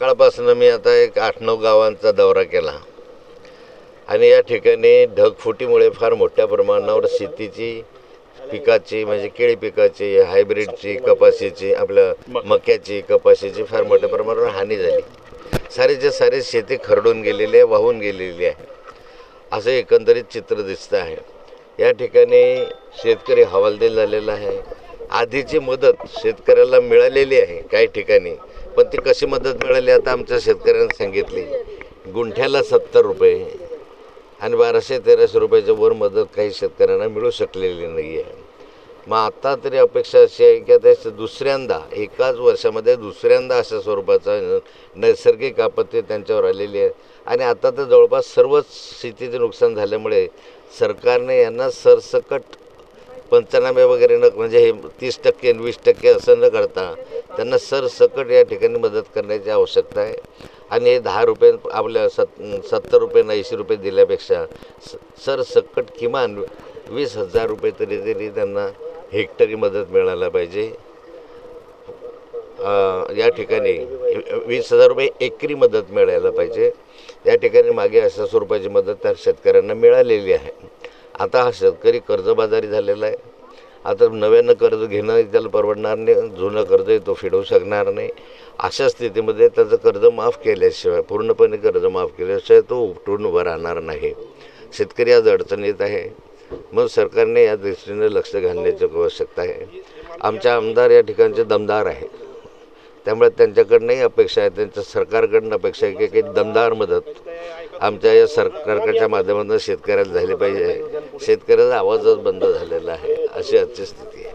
सकाळपासून मी आता एक आठ नऊ गावांचा दौरा केला. आणि या ठिकाणी ढगफुटीमुळे फार मोठ्या प्रमाणावर शेतीची पिकाची म्हणजे केळी पिकाची हायब्रिडची कपाशीची आपल्या मक्याची कपाशीची फार मोठ्या प्रमाणावर हानी झाली. सारेच्या सारे शेती खरडून गेलेली आहे वाहून गेलेली आहे. असं एकंदरीत चित्र दिसतं आहे. या ठिकाणी शेतकरी हवालदिल झालेला आहे. आधीची मदत शेतकऱ्याला मिळालेली आहे काही ठिकाणी. पण ती कशी मदत मिळाली आता आमच्या शेतकऱ्यांनी सांगितली. गुंठ्याला सत्तर रुपये आणि बाराशे तेराशे रुपयाच्या वर मदत काही शेतकऱ्यांना मिळू शकलेली नाही आहे मग आता तरी अपेक्षा अशी आहे की आता दुसऱ्यांदा एकाच वर्षामध्ये दुसऱ्यांदा अशा स्वरूपाचा नैसर्गिक आपत्ती त्यांच्यावर आलेली आहे. आणि आता तर जवळपास सर्वच शेतीचे नुकसान झाल्यामुळे सरकारने यांना सरसकट पंचनामे वगैरे न म्हणजे हे तीस टक्के वीस टक्के असं न करता त्यांना सरसकट या ठिकाणी मदत करण्याची आवश्यकता आहे. आणि हे दहा रुपये आपल्या सत् सत्तर रुपये ऐंशी रुपये दिल्यापेक्षा स सरसकट किमान वीस हजार रुपये तरी तरी त्यांना हेक्टरी मदत मिळायला पाहिजे. या ठिकाणी वीस हजार रुपये एकरी मदत मिळायला पाहिजे. या ठिकाणी मागे अशा स्वरूपाची मदत त्या शेतकऱ्यांना मिळालेली आहे. आता हा शेतकरी कर्जबाजारी झालेला आहे. आता नव्यानं कर्ज घेणं त्याला परवडणार नाही जुनं कर्ज तो फेडवू शकणार नाही. अशा स्थितीमध्ये त्याचं कर्ज माफ केल्याशिवाय पूर्णपणे कर्ज माफ केल्याशिवाय तो उपटून उभा राहणार नाही. शेतकरी आज अडचणीत आहे. मग सरकारने या दृष्टीने लक्ष घालण्याची आवश्यकता आहे. आमच्या आमदार या ठिकाणचे दमदार आहे त्यामुळे त्यांच्याकडनंही अपेक्षा आहे. त्यांच्या सरकारकडनं अपेक्षा आहे की काही दमदार मदत आमच्या या सरकारच्या माध्यमातून शेतकऱ्याला झाली पाहिजे. शेतकऱ्याचा आवाजच बंद झालेला आहे. अशी आजची स्थिती आहे.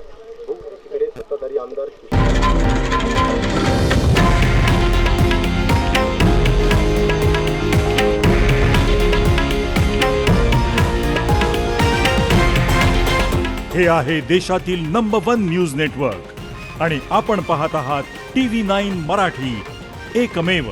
हे आहे देशातील नंबर वन न्यूज नेटवर्क आणि आपण पाहत आहात टी व्ही नाईन मराठी. एकमेव.